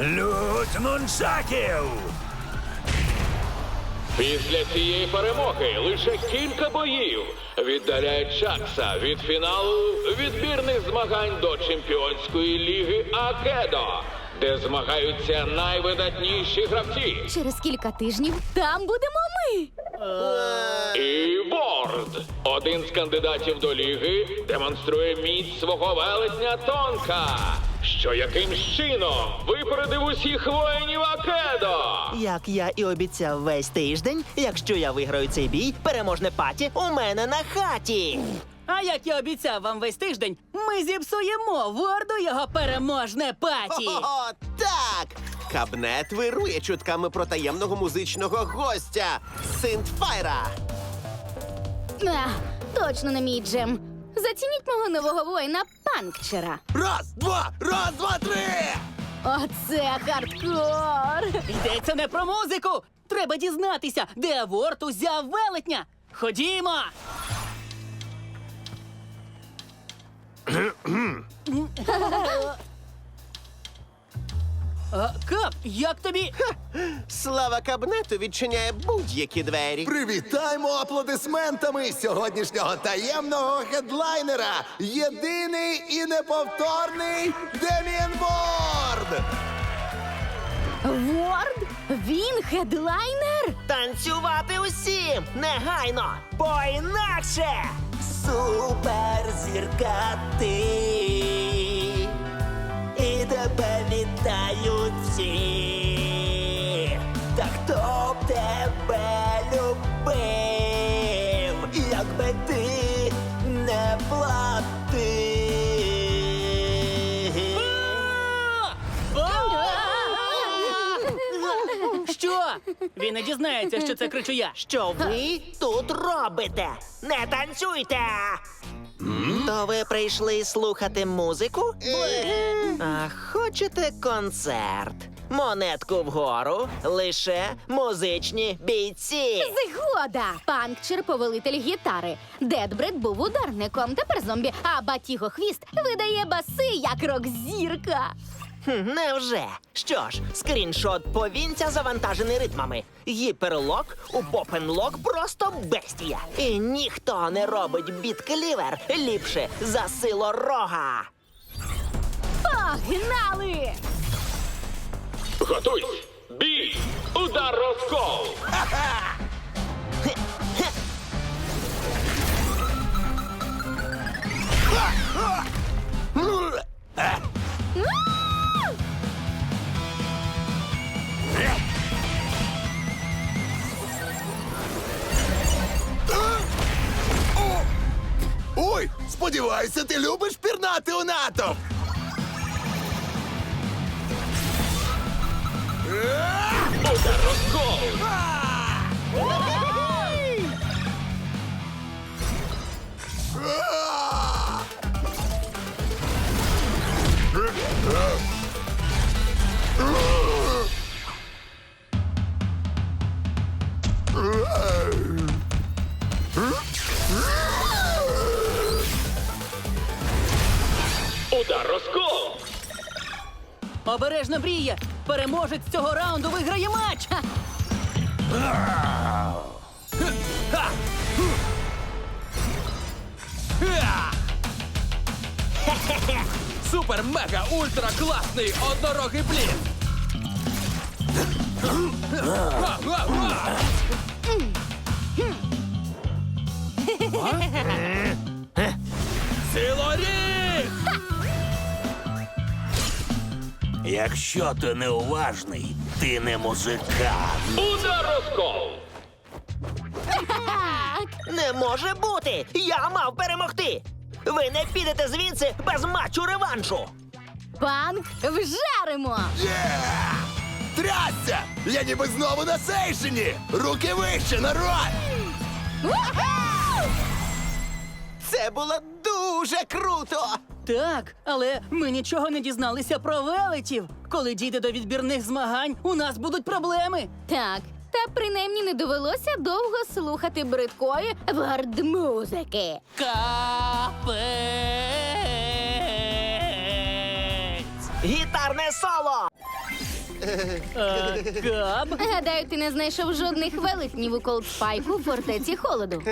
Лють нунчаків! Після цієї перемоги лише кілька боїв віддаляє Чакса від фіналу відбірних змагань до чемпіонської ліги Акедо, де змагаються найвидатніші гравці. Через кілька тижнів там будемо ми. І Ворд, один з кандидатів до ліги, демонструє міць свого велетня Тонка, що якимсь чином випередив усіх воїнів Акедо. Як я і обіцяв весь тиждень, якщо я виграю цей бій, переможне паті у мене на хаті. А як я обіцяв вам весь тиждень, ми зіпсуємо ворду його переможне паті. О, так! Кабнет вирує чутками про таємного музичного гостя Синтфайра. А, точно не мій джем. Зацініть мого нового воїна панкчера. Раз, два, раз, два, три! Оце хардкор. Йдеться не про музику. Треба дізнатися, де Ворд узяв велетня. Ходімо. А, Кап, як тобі? Слава кабнету відчиняє будь-які двері. Привітаймо аплодисментами сьогоднішнього таємного хедлайнера. Єдиний і неповторний Деміан Ворд! Ворд? Він хедлайнер? Танцювати усім негайно, бо інакше суперзірка ти. Тебе вітають всі. Та хто б тебе любив, якби ти не платив. Що? Він не дізнається, що це кричу я. Що ви тут робите? Не танцюйте! То ви прийшли слухати музику? А хочете концерт? Монетку вгору, лише музичні бійці. Згода! Панкчер повелитель гітари. Дедбред був ударником, тепер зомбі, а Батіго Хвіст видає баси як рок-зірка. Хм, Невже? Що ж, скріншот повінця завантажений ритмами. Гіперлок у попенлок просто бестія. І ніхто не робить біт-клівер ліпше за сило рога. Погнали! Готуйсь! Бій! Удар розкол! Ой, сподіваюся, ти любиш пірнати у натовп! Удар розкол! Обережно бріє! Переможець цього раунду виграє матч! Ха! Супер мега ультра класний однорогий блін. Га, Якщо ти неуважний, ти не музикант. Удар розкол! Не може бути! Я мав перемогти! Ви не підете звідси без матчу реваншу! Панк вжаримо! Трясся! Я ніби знову на сейшені! Руки вище, народ! Це було дуже круто! Так, але ми нічого не дізналися про велетів. Коли дійде до відбірних змагань, у нас будуть проблеми. Так, та принаймні не довелося довго слухати бридкої вард-музики. Капець! Гітарне соло! Е, Гадаю, ти не знайшов жодних велетнів у Колдспайку у фортеці холоду.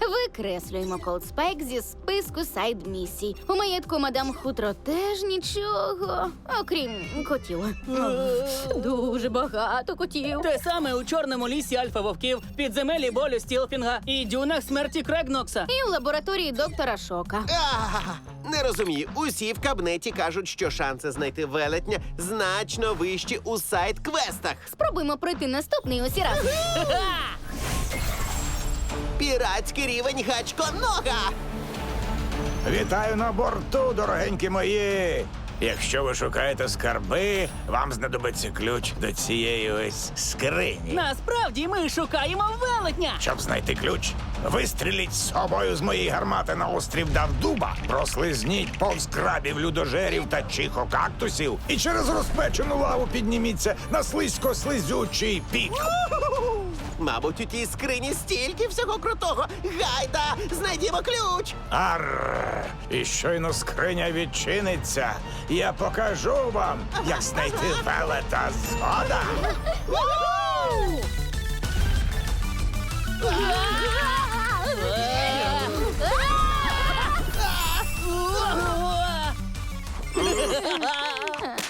Викреслюємо Колдспайк зі списку сайд місій. У маєтку мадам Хутро теж нічого, окрім котів. Дуже багато котів. Те саме у чорному лісі альфа вовків, підземелі болю Стілфінга і дюнах смерті Крегнокса. І в лабораторії доктора Шока. Не розумію. Усі в кабнеті кажуть, що шанси знайти велетня значно вищі у сайт-квестах. Спробуємо пройти наступний усі разом. Піратський рівень гачко нога. Вітаю на борту, дорогенькі мої. Якщо ви шукаєте скарби, вам знадобиться ключ до цієї ось скрині. Насправді ми шукаємо велетня. Щоб знайти ключ, вистріліть з собою з моєї гармати на острів Давдуба, прослизніть повз крабів, людожерів та чихокактусів і через розпечену лаву підніміться на слизько-слизючий пік. Мабуть, у тій скрині стільки всього крутого. Гайда, знайдімо ключ. Арр! І щойно скриня відчиниться, я покажу вам, як знайти велета згода.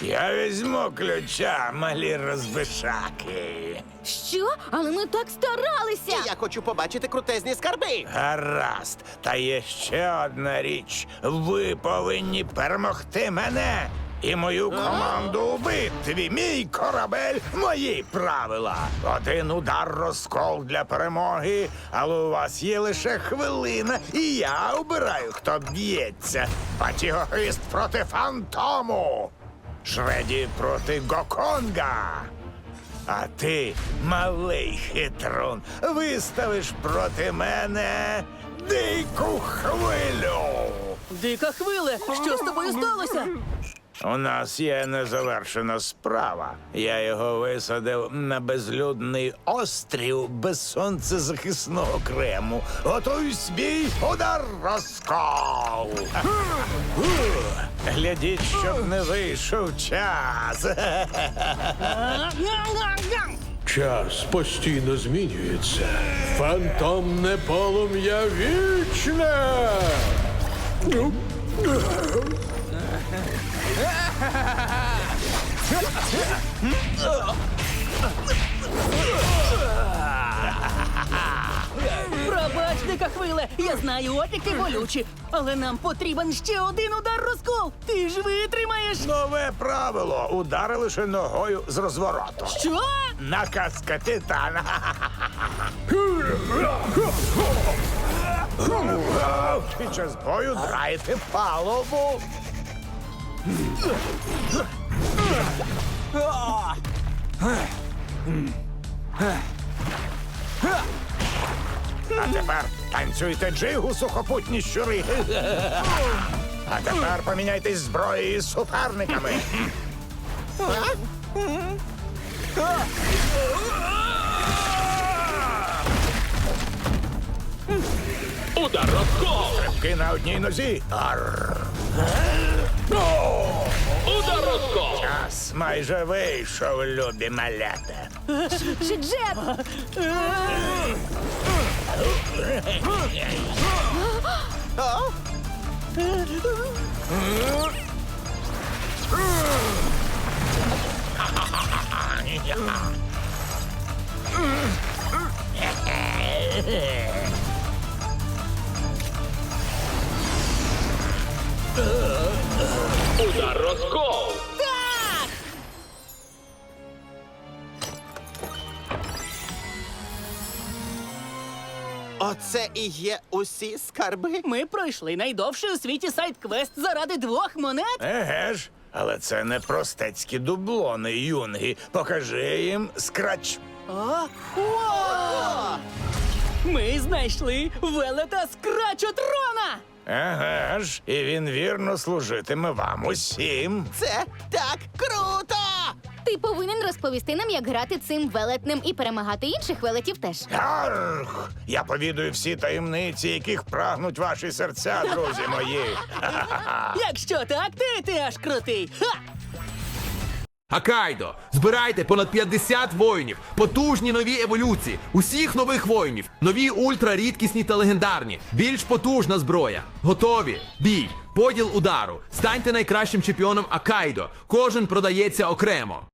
Я візьму ключа, малі розбишаки. Що? Але ми так старалися. Я хочу побачити крутезні скарби. Гаразд, та є ще одна річ. Ви повинні перемогти мене і мою команду у битві. Мій корабель, мої правила. Один удар розкол для перемоги, але у вас є лише хвилина, і я обираю, хто б'ється. Батігохист проти фантому. Шреді проти Гоконга. А ти, малий хитрун, виставиш проти мене дику хвилю. Дика хвиле, що з тобою сталося? У нас є незавершена справа. Я його висадив на безлюдний острів без сонцезахисного крему. Готуй свій удар розкол. Глядіть, щоб не вийшов час. Час постійно змінюється. Фантомне полум'я вічне. Пробач, дика хвиле, я знаю, опіки болючі, але нам потрібен ще один удар розкол. Ти ж витримаєш. Нове правило. Удари лише ногою з розвороту. Що? Наказ капітана. Під час бою драйте палубу. А тепер танцюйте джигу, сухопутні щури. А тепер поміняйтесь зброєю з суперниками. Удар розкол! Ки на одній нозі. Арр. Удар розкол! Час майже вийшов, любі малята. Чи оце і є усі скарби. Ми пройшли найдовший у світі сайт-квест заради двох монет. Еге ж, але це не простецькі дублони, юнги. Покажи їм скрач. О! Ми знайшли велета скрачотрона! Еге ж, і він вірно служитиме вам усім. Це так круто! Ти повинен розповісти нам, як грати цим велетнем і перемагати інших велетів теж. Гарх! Я повідую всі таємниці, яких прагнуть ваші серця, друзі мої. Якщо так, ти, ти аж крутий. Ха! Акайдо, збирайте понад 50 воїнів, потужні нові еволюції, усіх нових воїнів, нові ультра рідкісні та легендарні, більш потужна зброя. Готові. Бій, поділ удару. Станьте найкращим чемпіоном Акайдо. Кожен продається окремо.